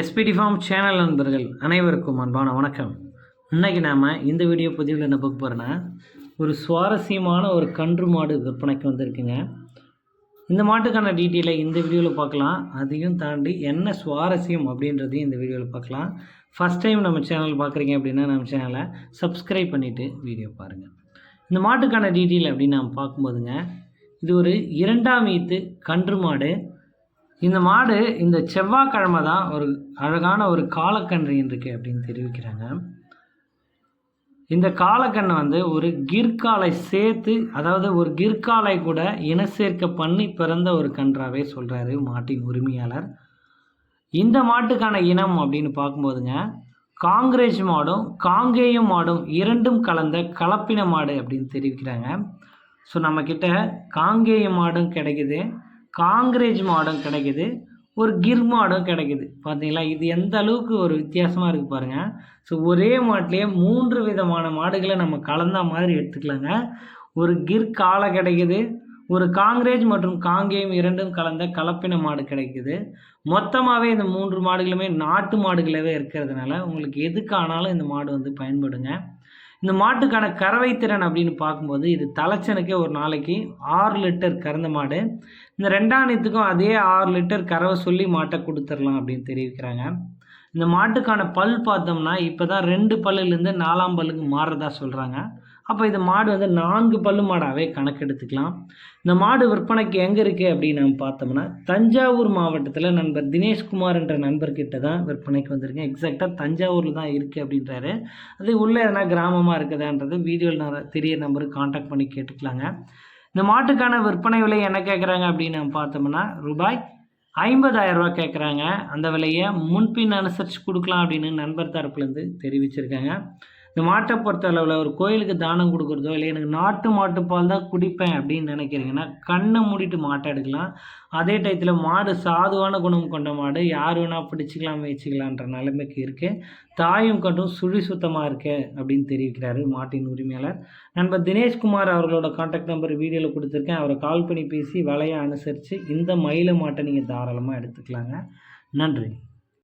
SPD form channel நண்பர்கள் அனைவருக்கும் அன்பான வணக்கம். இன்னைக்கு நாம் இந்த வீடியோ பதிவில் என்ன பார்க்க போகிறோன்னா ஒரு சுவாரஸ்யமான ஒரு கன்று மாடு விற்பனைக்கு வந்திருக்குங்க. இந்த மாட்டுக்கான டீட்டெயிலை இந்த வீடியோவில் பார்க்கலாம். அதையும் தாண்டி என்ன சுவாரஸ்யம் அப்படின்றதையும் இந்த வீடியோவில் பார்க்கலாம். ஃபஸ்ட் டைம் நம்ம சேனல் பார்க்குறீங்க அப்படின்னா நம்ம சேனலை சப்ஸ்கிரைப் பண்ணிவிட்டு வீடியோ பாருங்கள் இந்த மாட்டுக்கான டீட்டெயில் அப்படின்னு நாம் பார்க்கும்போதுங்க இது ஒரு இரண்டாம் ஈத்து கன்று மாடு. இந்த மாடு இந்த செவ்வாய்க்கிழமை தான் ஒரு அழகான ஒரு காலக்கன்று இருக்கு அப்படின்னு தெரிவிக்கிறாங்க. இந்த காலக்கண்ணை வந்து ஒரு கிர்காலை சேர்த்து அதாவது ஒரு கிர்காலை கூட இன சேர்க்க பண்ணி பிறந்த ஒரு கன்றாவே சொல்கிறாரு மாட்டின் உரிமையாளர். இந்த மாட்டுக்கான இனம் அப்படின்னு பார்க்கும்போதுங்க காங்கிரேஜ் மாடும் காங்கேயம் மாடும் இரண்டும் கலந்த கலப்பின மாடு அப்படின்னு தெரிவிக்கிறாங்க. ஸோ நம்மக்கிட்ட காங்கேய மாடும் கிடைக்குது. காங்கிரேஜ் மாடும் கிடைக்குது ஒரு கிர் மாடும் கிடைக்குது. பார்த்தீங்களா இது எந்த அளவுக்கு ஒரு வித்தியாசமாக இருக்குது பாருங்கள் ஸோ ஒரே மாட்டிலேயே மூன்று விதமான மாடுகளை நம்ம கலந்த மாதிரி எடுத்துக்கலாங்க. ஒரு கிர் காலை கிடைக்குது ஒரு காங்கிரேஜ் மற்றும் காங்கேயம் இரண்டும் கலந்த கலப்பின மாடு கிடைக்குது. மொத்தமாகவே இந்த மூன்று மாடுகளுமே நாட்டு மாடுகளாகவே இருக்கிறதுனால உங்களுக்கு எதுக்கானாலும் இந்த மாடு வந்து பயன்படுங்க. இந்த மாட்டுக்கான கறவை திறன் அப்படின்னு பார்க்கும்போது இது தலைச்சனுக்கே ஒரு நாளைக்கு ஆறு லிட்டர் கறந்த மாடு. இந்த ரெண்டாணித்துக்கும் அதே ஆறு லிட்டர் கறவை சொல்லி மாட்டை கொடுத்துடலாம் அப்படின்னு தெரிவிக்கிறாங்க. இந்த மாட்டுக்கான பல் பார்த்தோம்னா இப்போ தான் ரெண்டு பல்லுலேருந்து நாலாம் பல்லுக்கு மாறுறதா சொல்கிறாங்க அப்போ இந்த மாடு வந்து நான்கு பல்லு மாடாகவே கணக்கெடுத்துக்கலாம். இந்த மாடு விற்பனைக்கு எங்கே இருக்குது அப்படின்னு நம்ம பார்த்தோம்னா தஞ்சாவூர் மாவட்டத்தில் நண்பர் தினேஷ்குமார் என்ற நண்பர்கிட்ட தான் விற்பனைக்கு வந்திருக்கேன். எக்ஸாக்டாக தஞ்சாவூரில் தான் இருக்குது அப்படின்றாரு. அது உள்ளே எதனா கிராமமாக இருக்குதான்றது வீடியோவில் நான் தெரிய நம்பருக்கு காண்டாக்ட் பண்ணி கேட்டுக்கலாங்க. இந்த மாட்டுக்கான விற்பனை விலை என்ன கேட்குறாங்க அப்படின்னு நம்ம பார்த்தோம்னா ரூபாய் ஐம்பதாயிரரூபா கேட்குறாங்க அந்த விலையை முன்பின் அனுசரித்து கொடுக்கலாம் அப்படின்னு நண்பர் தரப்புலேருந்து தெரிவிச்சிருக்காங்க. இந்த மாட்டை பொறுத்த அளவில் ஒரு கோயிலுக்கு தானம் கொடுக்குறதோ இல்லை எனக்கு நாட்டு மாட்டுப்பால் தான் குடிப்பேன் அப்படின்னு நினைக்கிறீங்கன்னா கண்ணை மூடிட்டு மாட்டை எடுக்கலாம். அதே டயத்தில் மாடு சாதுவான குணம் கொண்ட மாடு யார் வேணால் பிடிச்சிக்கலாம் வச்சுக்கலான்ற நிலைமைக்கு இருக்குது தாயும் கட்டும் சுழி சுத்தமாக இருக்கு அப்படின்னு தெரிவிக்கிறாரு மாட்டின் உரிமையாளர். நண்பர் தினேஷ்குமார் அவர்களோட காண்டாக்ட் நம்பர் வீடியோவில் கொடுத்துருக்கேன். அவரை கால் பண்ணி பேசி விலையை அனுசரித்து இந்த மயில மாட்டை நீங்கள் தாராளமாக எடுத்துக்கலாங்க. நன்றி.